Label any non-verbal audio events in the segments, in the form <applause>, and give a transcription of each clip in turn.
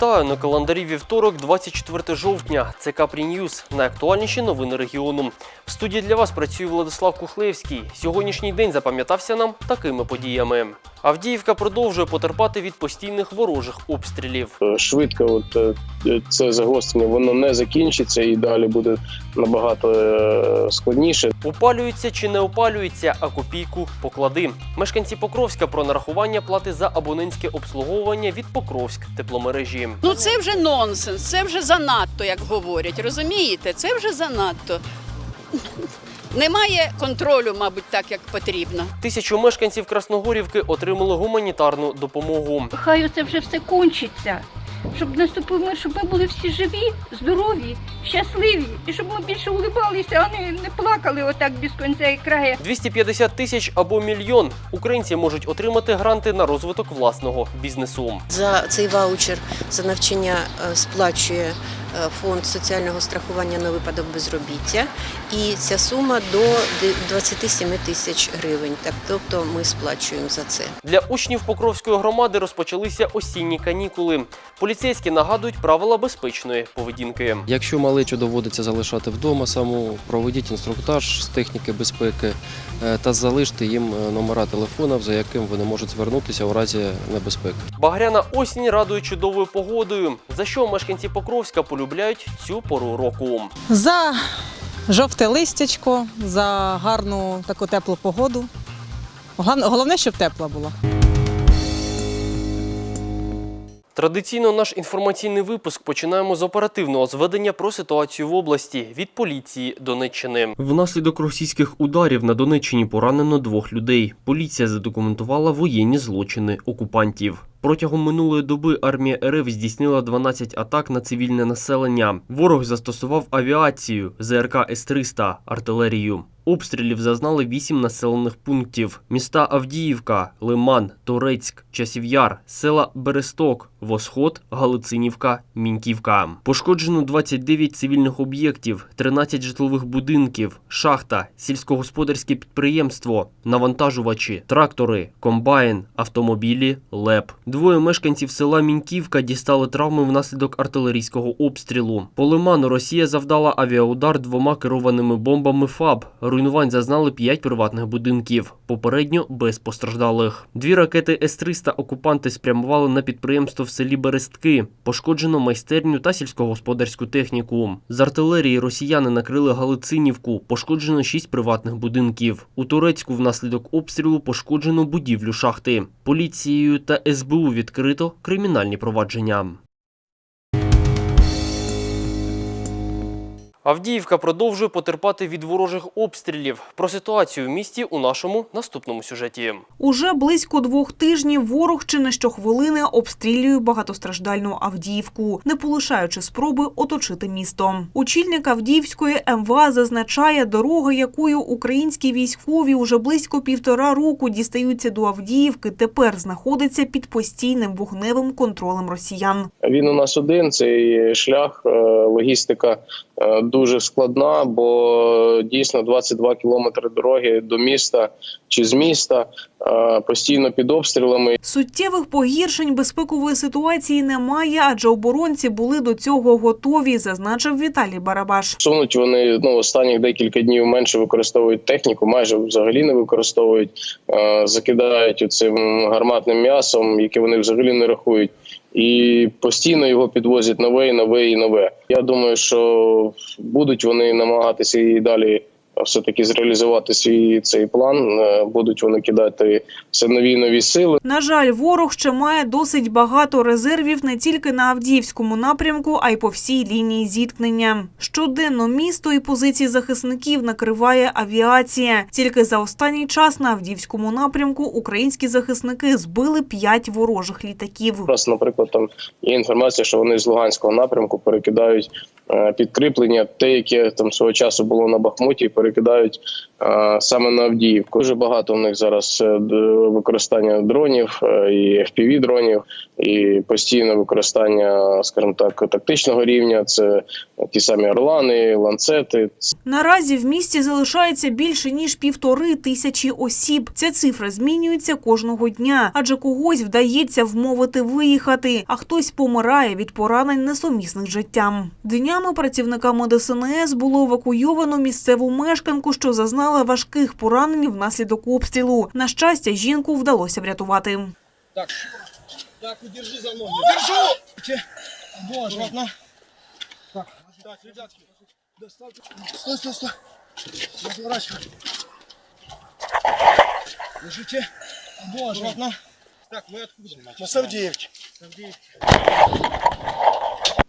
Вітаю на календарі вівторок, 24 жовтня. Це Капрі Ньюз. Найактуальніші новини регіону. В студії для вас працює Владислав Кухлевський. Сьогоднішній день запам'ятався нам такими подіями. Авдіївка продовжує потерпати від постійних ворожих обстрілів. Е, швидко от е, це загострення воно не закінчиться і далі буде набагато е, складніше. Опалюється чи не опалюється, а копійку поклади. Мешканці Покровська про нарахування плати за абонентське обслуговування від Покровськ тепломережі. Ну це вже нонсенс, це вже занадто, як говорять. Розумієте? Це вже занадто. Немає контролю, мабуть, так як потрібно. Тисячу мешканців Красногорівки отримали гуманітарну допомогу. Хай оце вже все кончиться. Щоб наступив мир, щоб ми були всі живі, здорові, щасливі, і щоб ми більше улибалися, а не, не плакали отак без кінця і краю. 250 тисяч або мільйон українці можуть отримати гранти на розвиток власного бізнесу. За цей ваучер за навчання е, сплачує фонд соціального страхування на випадок безробіття, і ця сума до де- 27 тисяч гривень. Так, тобто ми сплачуємо за це. Для учнів Покровської громади розпочалися осінні канікули. Поліцейські нагадують правила безпечної поведінки. Якщо малечу доводиться залишати вдома саму, проведіть інструктаж з техніки безпеки е, та залиште їм е, номера телефонів, за яким вони можуть звернутися у разі небезпеки. Багряна осінь радує чудовою погодою. За що мешканці Покровська полюбляють цю пору року. За жовте листячко, за гарну таку теплу погоду. Головне, щоб тепла була. Традиційно наш інформаційний випуск починаємо з оперативного зведення про ситуацію в області від поліції Донеччини. Внаслідок російських ударів на Донеччині поранено двох людей. Поліція задокументувала воєнні злочини окупантів. Протягом минулої доби армія РФ здійснила 12 атак на цивільне населення. Ворог застосував авіацію, ЗРК С-300, артилерію. Обстрілів зазнали 8 населених пунктів: міста Авдіївка, Лиман, Торецьк, Часів'яр, села Бересток, Восход, Галицинівка, Міньківка. Пошкоджено 29 цивільних об'єктів, 13 житлових будинків, шахта, сільськогосподарське підприємство, навантажувачі, трактори, комбайн, автомобілі, ЛЕП. Двоє мешканців села Міньківка дістали травми внаслідок артилерійського обстрілу. По Лиману Росія завдала авіаудар двома керованими бомбами ФАБ. Руйнувань зазнали 5 приватних будинків, попередньо без постраждалих. Дві ракети С-300 окупанти спрямували на підприємство в селі Берестки. Пошкоджено майстерню та сільськогосподарську техніку. З артилерії росіяни накрили Галицинівку. Пошкоджено 6 приватних будинків. У Турецьку внаслідок обстрілу пошкоджено будівлю шахти. Поліцією та СБУ відкрито кримінальні провадження. Авдіївка продовжує потерпати від ворожих обстрілів. Про ситуацію в місті у нашому наступному сюжеті. Уже близько двох тижнів ворог чи не щохвилини обстрілює багатостраждальну Авдіївку, не полишаючи спроби оточити місто. Очільник Авдіївської МВА зазначає, дорога, якою українські військові уже близько півтора року дістаються до Авдіївки, тепер знаходиться під постійним вогневим контролем росіян. Він у нас один. Цей шлях, е, логістика е, дуже складна, бо дійсно 22 кілометри дороги до міста чи з міста е, постійно під обстрілами. Суттєвих погіршень безпекової ситуації немає, адже оборонці були до цього готові, зазначив Віталій Барабаш. Сунуть вони ну останніх декілька днів менше використовують техніку, майже взагалі не використовують, е, закидають цим гарматним м'ясом, яке вони взагалі не рахують, і постійно його підвозять нове, і нове і нове. Я думаю, що будуть вони намагатися і далі. Все таки зреалізувати свій цей план. Е, Будуть вони кидати все нові нові сили. На жаль, ворог ще має досить багато резервів не тільки на Авдіївському напрямку, а й по всій лінії зіткнення. Щоденно місто і позиції захисників накриває авіація. Тільки за останній час на Авдіївському напрямку українські захисники збили п'ять ворожих літаків. Раз, наприклад, там є інформація, що вони з Луганського напрямку перекидають е, підкріплення, те, яке там свого часу було на Бахмуті, перекидають е, саме на Авдіївку. Дуже багато в них зараз е, використання дронів е, і fpv дронів, і постійне використання, скажімо так, тактичного рівня. Це ті самі орлани, ланцети. Наразі в місті залишається більше ніж півтори тисячі осіб. Ця цифра змінюється кожного дня, адже когось вдається вмовити виїхати, а хтось помирає від поранень несумісних життям. Днями працівниками ДСНС було евакуйовано місцеву мешканку, що зазнала важких поранень внаслідок обстрілу. На щастя, жінку вдалося врятувати. Так, удержи за ноги. Держу! Боже. Так, так, ребятки. Доставьте. Стой, стой, стой. Разворачивай. Держите. Боже. Так, мы откуда? Мы с Авдеевки. С Авдеевки.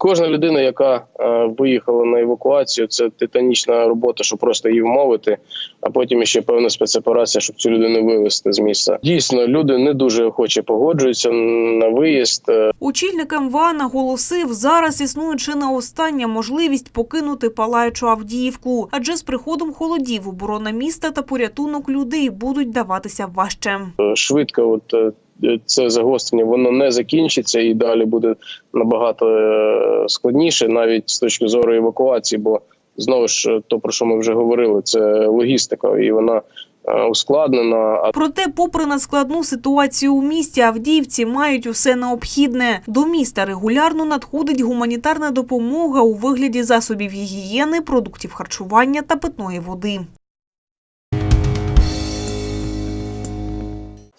Кожна людина, яка е, виїхала на евакуацію, це титанічна робота, щоб просто її вмовити, а потім ще певна спецоперація, щоб цю людину вивезти з місця. Дійсно, люди не дуже охоче погоджуються на виїзд. Е, Очільник МВА наголосив, зараз існує чи не остання можливість покинути палаючу Авдіївку, адже з приходом холодів оборона міста та порятунок людей будуть даватися важче. швидко, от е, це загострення, воно не закінчиться і далі буде набагато е, складніше, навіть з точки зору евакуації, бо знову ж то про що ми вже говорили, це логістика, і вона е, ускладнена. Проте, попри надскладну ситуацію у місті, авдіївці мають усе необхідне. До міста регулярно надходить гуманітарна допомога у вигляді засобів гігієни, продуктів харчування та питної води.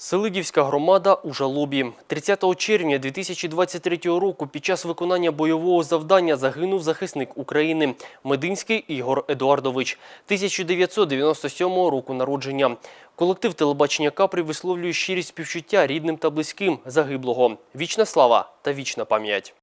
Селидівська громада у жалобі. 30 червня 2023 року під час виконання бойового завдання загинув захисник України Мединський Ігор Едуардович, 1997 року народження. Колектив телебачення Капрі висловлює щирість співчуття рідним та близьким загиблого. Вічна слава та вічна пам'ять.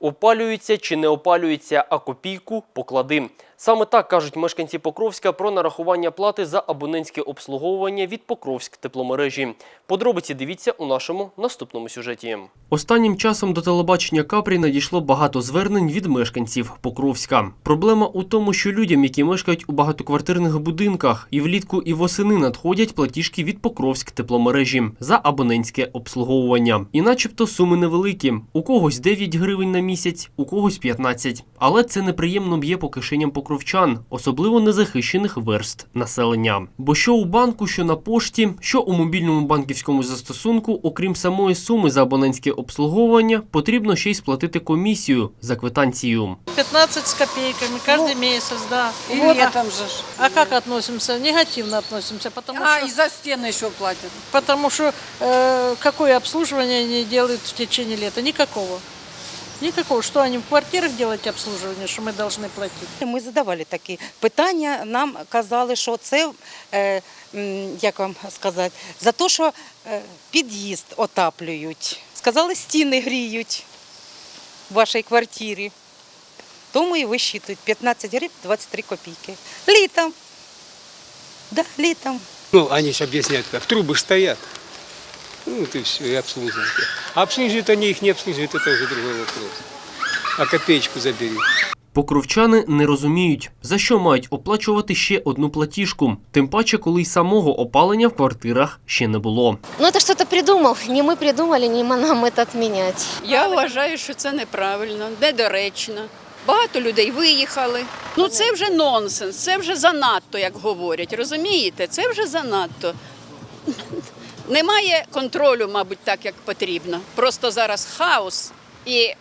Опалюється чи не опалюється, а копійку поклади. Саме так кажуть мешканці Покровська про нарахування плати за абонентське обслуговування від Покровськ тепломережі. Подробиці дивіться у нашому наступному сюжеті. Останнім часом до телебачення Капрі надійшло багато звернень від мешканців Покровська. Проблема у тому, що людям, які мешкають у багатоквартирних будинках, і влітку і восени надходять платіжки від Покровськ тепломережі за абонентське обслуговування. І начебто суми невеликі. У когось 9 гривень на місяць, у когось 15. Але це неприємно б'є по кишеням покровчан, особливо незахищених верст населення. Бо що у банку, що на пошті, що у мобільному банківському застосунку, окрім самої суми за абонентське обслуговування, потрібно ще й сплатити комісію за квитанцію. 15 с копейками каждый месяц, да. И Вот. летом же. ж. А как относимся? Негативно относимся, потому А, что, и за стены еще платят. потому что э, какое обслуживание они делают в течение лета? Никакого. Никакого. Что они в квартирах делать обслуживание, что мы должны платить? Ми задавали такі питання. Нам казали, що це е, м, як вам сказати, за те, що е, під'їзд отаплюють. Сказали, стіни гріють в вашій квартирі. Тому і висчитують 15 гривень 23 копійки. Літом. Да, літом. Ну, они же объясняют, как трубы стоят. Ну, ты все, и обслуживают. А обслуживают они их, не обслуживают, это уже другой вопрос. А копеечку забери. Покровчани не розуміють, за що мають оплачувати ще одну платіжку, тим паче, коли й самого опалення в квартирах ще не було. Ну, это что-то придумал. Не мы придумали, не нам это отменять. Я вважаю, що це неправильно, недоречно. Багато людей виїхали. Ну це вже нонсенс, це вже занадто, як говорять. Розумієте? Це вже занадто. Немає контролю, мабуть, так як потрібно. Просто зараз хаос, і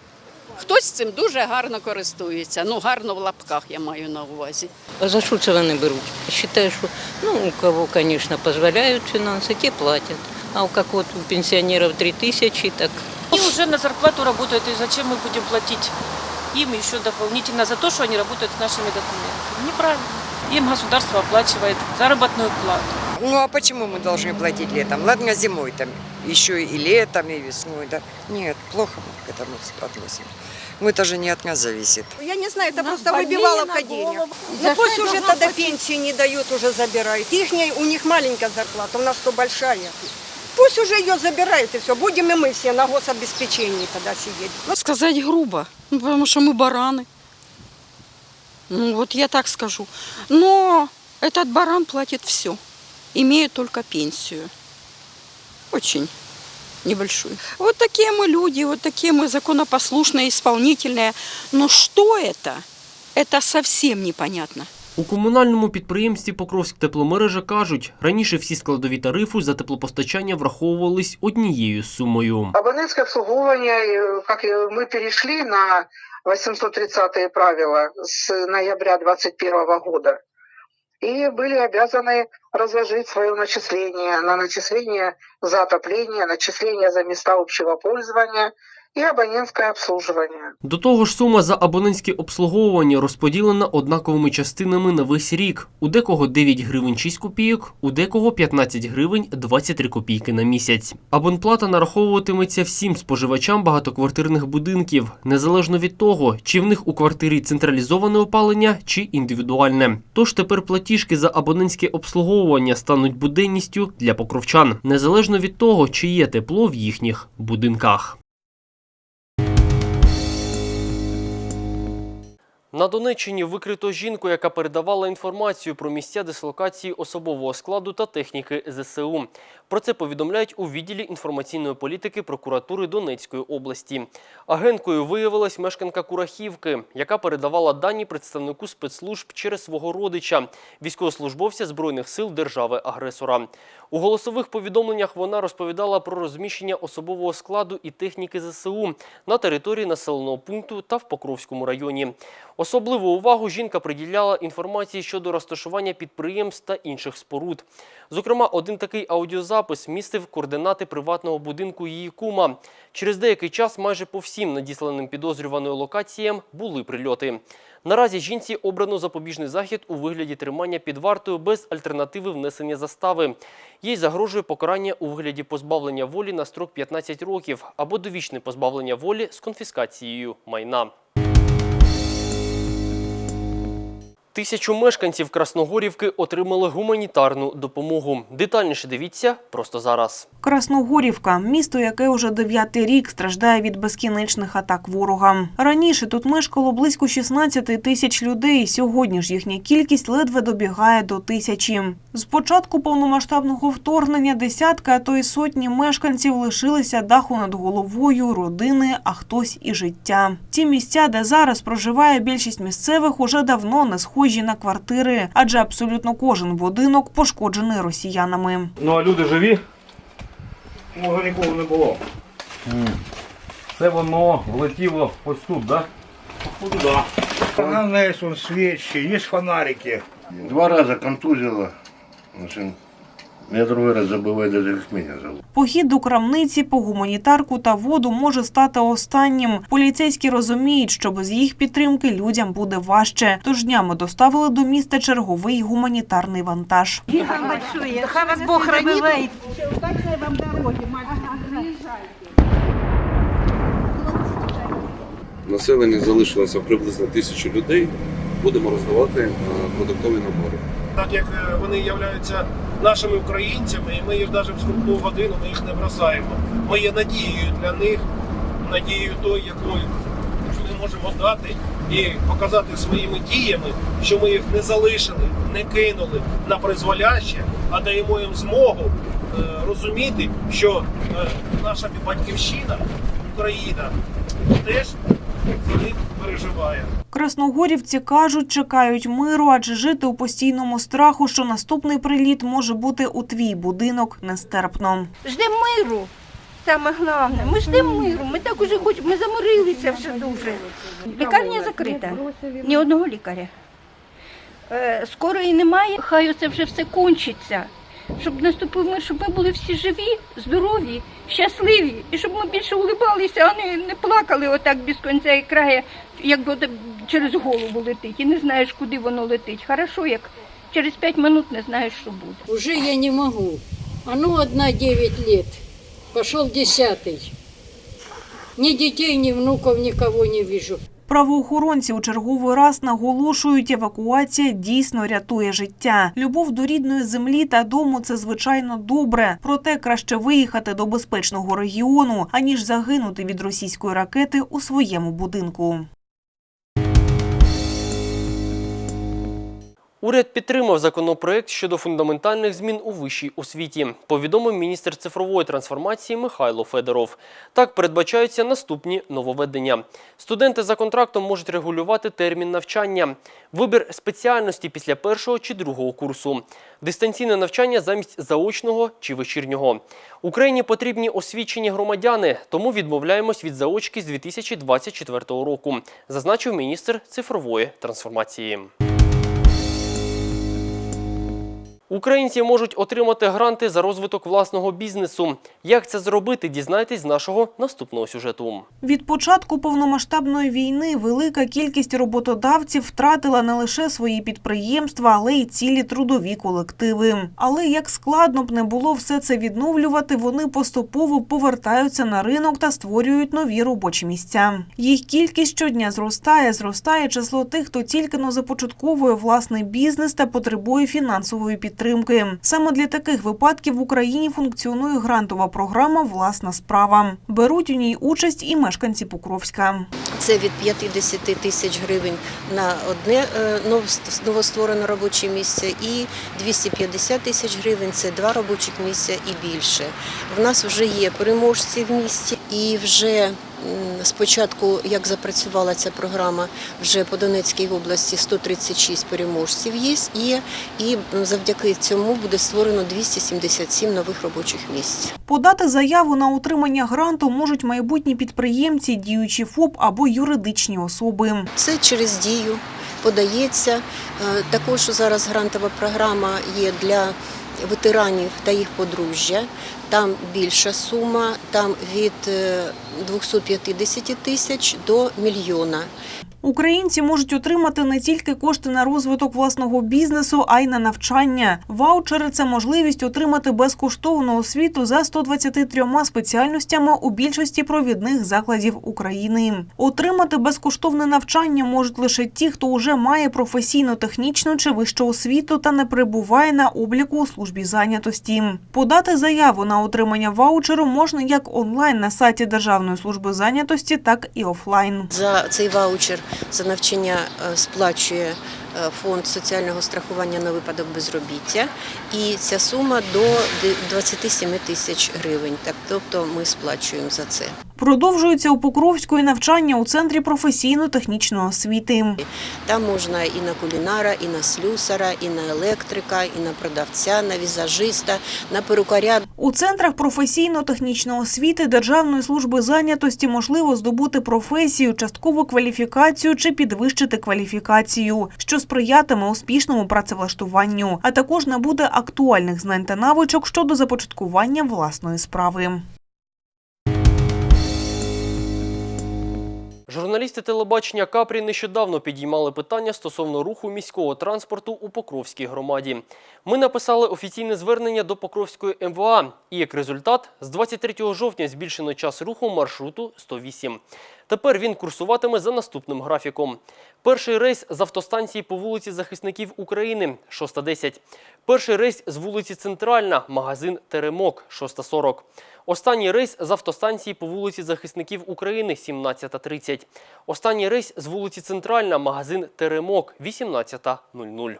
хтось цим дуже гарно користується. Ну, гарно в лапках я маю на увазі. А за що це вони беруть? Считаю, що ну, у кого, звісно, дозволяють фінанси, ті платять. А у как у пенсионеров 3 тысячи, так Они уже на зарплату работают, и зачем мы будем платить им еще дополнительно за то, что они работают с нашими документами? Неправильно. Им государство оплачивает заработную плату. Ну а почему мы должны платить летом? Ладно, зимой там, еще и летом, и весной, да? Нет, плохо мы к этому относимся. Ну это же не от нас зависит. Я не знаю, это просто выбиваловка денег. Ну пусть уже тогда пенсии не дают, уже забирают. Их, у них маленькая зарплата, у нас то большая. Пусть уже ее забирают и все. Будем и мы все на гособеспечении тогда сидеть. Сказать грубо, ну, потому что мы бараны. Ну, вот я так скажу. Но этот баран платит все, имея только пенсию. Очень небольшую. Вот такие мы люди, вот такие мы законопослушные, исполнительные. Но что это? Это совсем непонятно. У комунальному підприємстві Покровськ тепломережа кажуть, раніше всі складові тарифи за теплопостачання враховувались однією сумою. Абонентское обслуговывание, э, как э, мы перешли на 830 правила с ноября 2021 года и были обязаны разложить свое начисление на начисление за отопление, начисление за места общего пользования и абонентское обслуживание. До того ж, сума за абонентське обслуговування розподілена однаковими частинами на весь рік. У декого 9 гривень 6 копійок, у декого 15 гривень 23 копійки на місяць. Абонплата нараховуватиметься всім споживачам багатоквартирних будинків, незалежно від того, чи в них у квартирі централізоване опалення чи індивідуальне. Тож тепер платіжки за абонентське обслуговування стануть буденністю для покровчан, незалежно від того, чи є тепло в їхніх будинках. На Донеччині викрито жінку, яка передавала інформацію про місця дислокації особового складу та техніки ЗСУ. Про це повідомляють у відділі інформаційної політики прокуратури Донецької області. Агенткою виявилась мешканка Курахівки, яка передавала дані представнику спецслужб через свого родича, військовослужбовця Збройних сил держави-агресора. У голосових повідомленнях вона розповідала про розміщення особового складу і техніки ЗСУ на території населеного пункту та в Покровському районі. Особливу увагу жінка приділяла інформації щодо розташування підприємств та інших споруд. Зокрема, один такий аудіозапис містив координати приватного будинку її кума. Через деякий час майже по всім надісланим підозрюваною локаціям були прильоти. Наразі жінці обрано запобіжний захід у вигляді тримання під вартою без альтернативи внесення застави. Їй загрожує покарання у вигляді позбавлення волі на строк 15 років або довічне позбавлення волі з конфіскацією майна. Тисячу мешканців Красногорівки отримали гуманітарну допомогу. Детальніше дивіться просто зараз. Красногорівка місто, яке уже дев'ятий рік страждає від безкінечних атак ворога. Раніше тут мешкало близько 16 тисяч людей. Сьогодні ж їхня кількість ледве добігає до тисячі. З початку повномасштабного вторгнення десятка, а то й сотні мешканців лишилися даху над головою, родини, а хтось і життя. Ті місця, де зараз проживає більшість місцевих, уже давно не схожі на квартири, адже абсолютно кожен будинок пошкоджений росіянами. Ну а люди живі? Може нікого не було. Це воно влетіло ось тут, так? Походу, так. Она есть вон свечи, есть фонарики. Два рази контузило. Я другой раз забываю даже, как меня зовут. Похід до крамниці по гуманітарку та воду може стати останнім. Поліцейські розуміють, що без їх підтримки людям буде важче. Тож днями доставили до міста черговий гуманітарний вантаж. Хай вас Бог хранит. Населення залишилося приблизно тисячу людей. Будемо роздавати е, продуктові набори. Так як е, вони являються нашими українцями, і ми їх навіть в скрутну годину ми їх не бросаємо. Ми є надією для них, надією той, якою ми можемо дати і показати своїми діями, що ми їх не залишили, не кинули на призволяще, а даємо їм змогу е, розуміти, що е, наша батьківщина, Україна, теж за них переживає. Красногорівці кажуть, чекають миру, адже жити у постійному страху, що наступний приліт може бути у твій будинок нестерпно. Ждемо миру. Саме головне, ми ждемо миру. Ми так уже хочемо, ми заморилися вже дуже. Лікарня закрита. Ні одного лікаря. Е, Скорої немає. Хай оце вже все кончиться. Щоб наступив мир, щоб ми були всі живі, здорові, щасливі, і щоб ми більше улибалися, а не, не плакали отак без кінця і краю, як от через голову летить. І не знаєш, куди воно летить. Хорошо, як через п'ять минут не знаєш, що буде. Уже я не могу. А ну одна 9 лет. Пошел десятый. Ни детей, ни внуков, никого не вижу. Правоохоронці у черговий раз наголошують, евакуація дійсно рятує життя. Любов до рідної землі та дому це звичайно добре. Проте краще виїхати до безпечного регіону, аніж загинути від російської ракети у своєму будинку. Уряд підтримав законопроект щодо фундаментальних змін у вищій освіті, повідомив міністр цифрової трансформації Михайло Федоров. Так передбачаються наступні нововведення. Студенти за контрактом можуть регулювати термін навчання, вибір спеціальності після першого чи другого курсу, дистанційне навчання замість заочного чи вечірнього. Україні потрібні освічені громадяни, тому відмовляємось від заочки з 2024 року, зазначив міністр цифрової трансформації. Українці можуть отримати гранти за розвиток власного бізнесу. Як це зробити, дізнайтесь з нашого наступного сюжету. Від початку повномасштабної війни велика кількість роботодавців втратила не лише свої підприємства, але й цілі трудові колективи. Але як складно б не було все це відновлювати, вони поступово повертаються на ринок та створюють нові робочі місця. Їх кількість щодня зростає, зростає число тих, хто тільки но започатковує власний бізнес та потребує фінансової підтримки. Саме для таких випадків в Україні функціонує грантова програма Власна справа. Беруть у ній участь і мешканці Покровська. Це від 50 тисяч гривень на одне е, новостворене робоче місце і 250 тисяч гривень це два робочих місця і більше. В нас вже є переможці в місті і вже спочатку, як запрацювала ця програма, вже по Донецькій області 136 переможців є, і, і завдяки цьому буде створено 277 нових робочих місць. Подати заяву на отримання гранту можуть майбутні підприємці, діючі ФОП або юридичні особи. Це через дію подається. Е, Також зараз грантова програма є для ветеранів та їх подружжя. Там більша сума, там від е, 250 тисяч до мільйона. Українці можуть отримати не тільки кошти на розвиток власного бізнесу, а й на навчання. Ваучери це можливість отримати безкоштовну освіту за 123 спеціальностями у більшості провідних закладів України. Отримати безкоштовне навчання можуть лише ті, хто вже має професійно-технічну чи вищу освіту та не перебуває на обліку у службі зайнятості. Подати заяву на отримання ваучеру можна як онлайн на сайті Державної служби зайнятості, так і офлайн. За цей ваучер за навчання е, сплачує фонд соціального страхування на випадок безробіття, і ця сума до де- 27 тисяч гривень. Так, тобто ми сплачуємо за це. Продовжується у Покровську і навчання у центрі професійно-технічної освіти. Там можна і на кулінара, і на слюсара, і на електрика, і на продавця, на візажиста, на перукаря. У центрах професійно-технічної освіти Державної служби зайнятості можливо здобути професію, часткову кваліфікацію чи підвищити кваліфікацію, що сприятиме успішному працевлаштуванню, а також набуде актуальних знань та навичок щодо започаткування власної справи. Журналісти телебачення Капрі нещодавно підіймали питання стосовно руху міського транспорту у Покровській громаді. Ми написали офіційне звернення до Покровської МВА, і як результат, з 23 жовтня збільшено час руху маршруту 108. Тепер він курсуватиме за наступним графіком. Перший рейс з автостанції по вулиці Захисників України 6.10. Перший рейс з вулиці Центральна, магазин Теремок 6.40. Останній рейс з автостанції по вулиці Захисників України 17.30. Останній рейс з вулиці Центральна, магазин Теремок 18.00.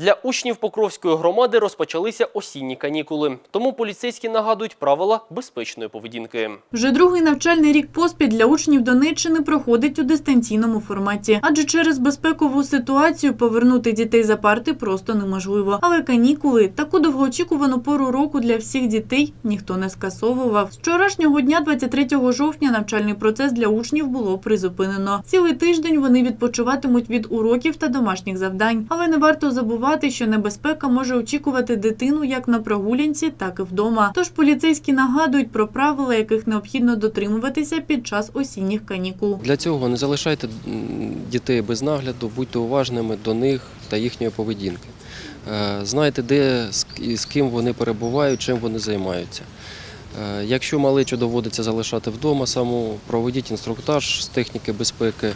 Для учнів Покровської громади розпочалися осінні канікули. Тому поліцейські нагадують правила безпечної поведінки. Вже другий навчальний рік поспіль для учнів Донеччини проходить у дистанційному форматі, адже через безпекову ситуацію повернути дітей за парти просто неможливо. Але канікули таку довгоочікувану пору року для всіх дітей ніхто не скасовував. З вчорашнього дня, 23 жовтня, навчальний процес для учнів було призупинено. Цілий тиждень вони відпочиватимуть від уроків та домашніх завдань, але не варто забувати, що небезпека може очікувати дитину як на прогулянці, так і вдома. Тож поліцейські нагадують про правила, яких необхідно дотримуватися під час осінніх канікул. Для цього не залишайте дітей без нагляду, будьте уважними до них та їхньої поведінки. Е, Знайте, де і з ким вони перебувають, чим вони займаються. Е, Якщо малечу доводиться залишати вдома саму, проведіть інструктаж з техніки безпеки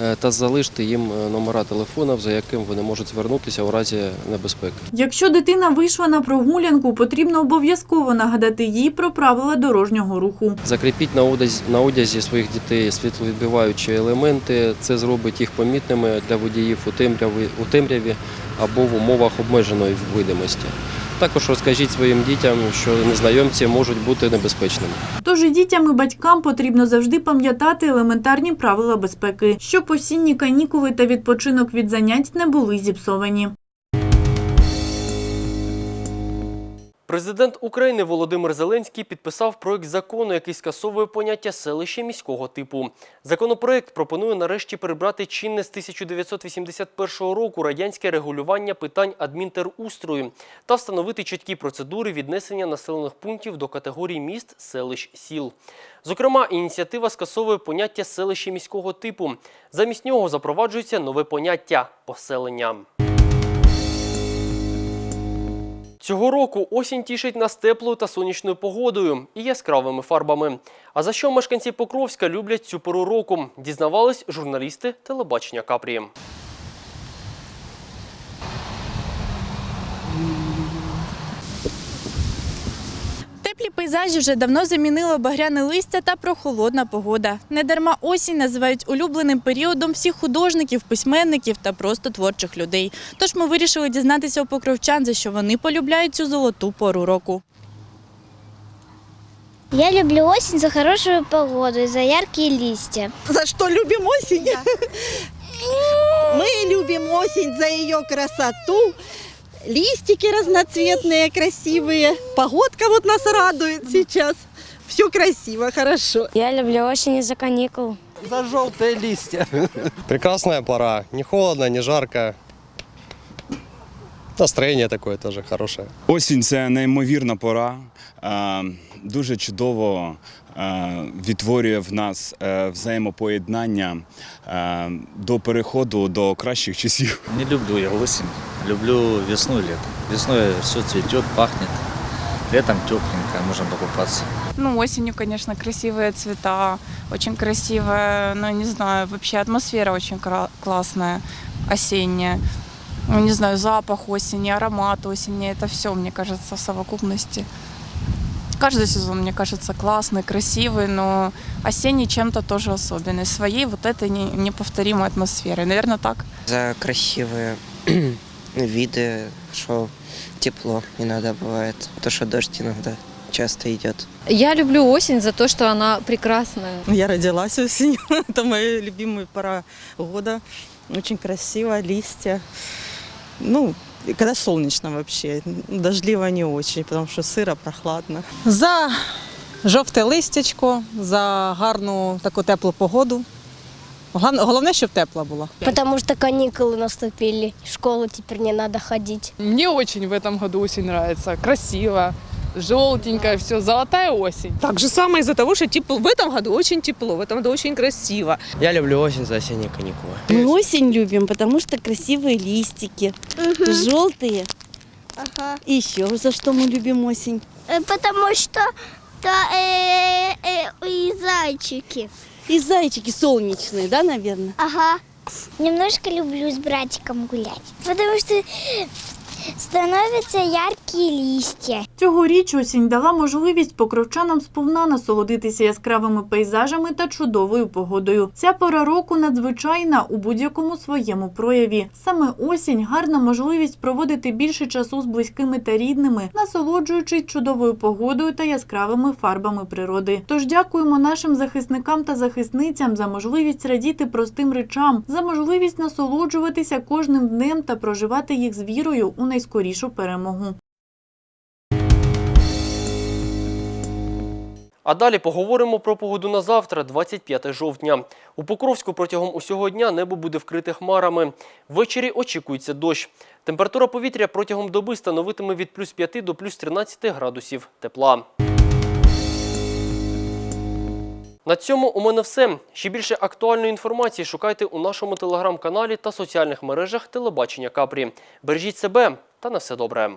е, та залиште їм е, номера телефонів, за яким вони можуть звернутися у разі небезпеки. Якщо дитина вийшла на прогулянку, потрібно обов'язково нагадати їй про правила дорожнього руху. Закріпіть на одязі, на одязі своїх дітей світловідбиваючі елементи. Це зробить їх помітними для водіїв у темряві, у темряві або в умовах обмеженої видимості. Також розкажіть своїм дітям, що незнайомці можуть бути небезпечними. Тож і дітям і батькам потрібно завжди пам'ятати елементарні правила безпеки, щоб осінні канікули та відпочинок від занять не були зіпсовані. Президент України Володимир Зеленський підписав проект закону, який скасовує поняття селище міського типу. Законопроект пропонує нарешті прибрати чинне з 1981 року радянське регулювання питань адмінтерустрою та встановити чіткі процедури віднесення населених пунктів до категорії міст, селищ, сіл. Зокрема, ініціатива скасовує поняття селище міського типу. Замість нього запроваджується нове поняття поселення. Цього року осінь тішить нас теплою та сонячною погодою і яскравими фарбами. А за що мешканці Покровська люблять цю пору року, дізнавались журналісти телебачення Капрі. Пейзажі вже давно замінило багряне листя та прохолодна погода. Недарма осінь називають улюбленим періодом всіх художників, письменників та просто творчих людей. Тож ми вирішили дізнатися у покровчан, за що вони полюбляють цю золоту пору року. Я люблю осень за хорошую погоду и за яркие листья. За что любим осень? <laughs> Мы любим осень за ее красоту. Листики разноцветные, красивые. Погодка вот нас радует сейчас. Все красиво, хорошо. Я люблю осень из-за каникул. За желтые листья. Прекрасная пора. Не холодно, не жарко. Настроение такое тоже хорошее. Осінь це неймовірна пора. Дуже чудово е, відтворює в нас е, взаємопоєднання е, до переходу до кращих часів. Не люблю я осень, люблю весну и лето. Весной все цветет, пахнет, летом тепленько, можно покупаться. Ну, осенью, конечно, красивые цвета, очень красивая, ну, не знаю, вообще атмосфера очень классная, осенняя. Ну, не знаю, запах осени, аромат осени, это все, мне кажется, в совокупности. Каждый сезон, мне кажется, классный, красивый, но осенний чем-то тоже особенный. Своей вот этой не- неповторимой атмосферой. Наверное, так. За красивые <clears throat> виды, что тепло иногда бывает. То, что дождь иногда часто идет. Я люблю осень за то, что она прекрасная. Я родилась осенью. <laughs> Это моя любимая пора года. Очень красиво, листья. Ну, когда солнечно вообще. Дождливо не очень, потому что сыро, прохладно. За жовте листячко, за гарну таку теплу погоду. Глав- Головне, щоб тепла була. Потому что каникулы наступили. В школу теперь не надо ходить. Мне очень в этом году осень нравится. Красиво, Желтенькая, все, золотая осень. Так же самое из-за того, что тепло. В этом году очень тепло, в этом году очень красиво. Я люблю осень за осенние каникулы. Мы осень любим, потому что красивые листики, желтые. Ага. И еще за что мы любим осень? Э, Потому что то, э, э, и зайчики. И зайчики солнечные, да, наверное? Ага. Немножко люблю с братиком гулять. Потому что становятся яркие листья. Цьогоріч осінь дала можливість покровчанам сповна насолодитися яскравими пейзажами та чудовою погодою. Ця пора року надзвичайна у будь-якому своєму прояві. Саме осінь гарна можливість проводити більше часу з близькими та рідними, насолоджуючись чудовою погодою та яскравими фарбами природи. Тож дякуємо нашим захисникам та захисницям за можливість радіти простим речам, за можливість насолоджуватися кожним днем та проживати їх з вірою у найскорішу перемогу. А далі поговоримо про погоду на завтра, 25 жовтня. У Покровську протягом усього дня небо буде вкрите хмарами. Ввечері очікується дощ. Температура повітря протягом доби становитиме від плюс 5 до плюс 13 градусів тепла. На цьому у мене все. Ще більше актуальної інформації шукайте у нашому телеграм-каналі та соціальних мережах телебачення Капрі. Бережіть себе та на все добре.